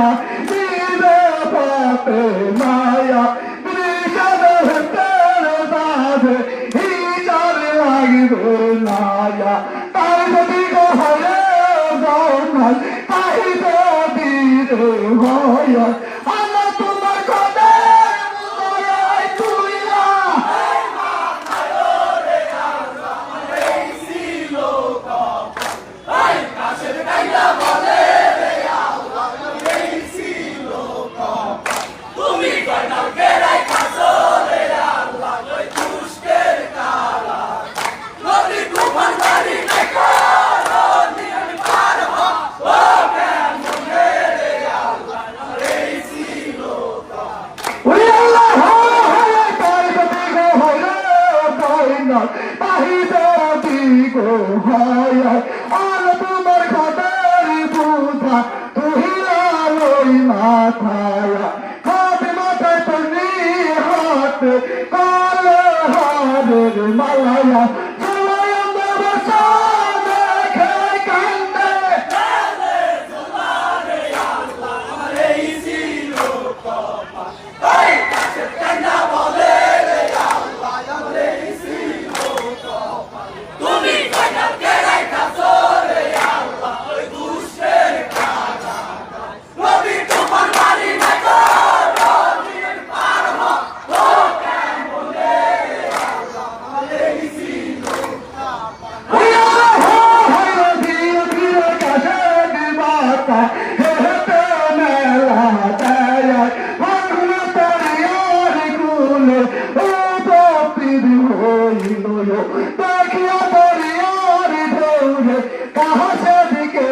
মায়া দিলে পাপে মায়া। বিকাল তের সাধে হিজার লাগবে নায়া। তাই যদি হয়ে যাও না তাই তো দিল হয় my life.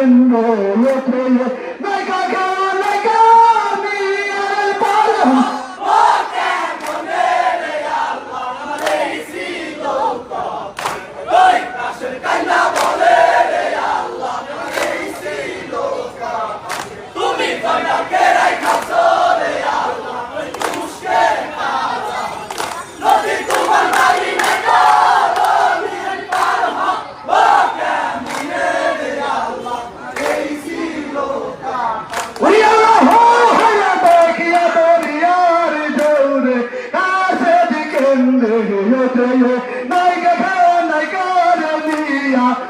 tengo lo que দেয় নাইকা খান নাইকা দিয়া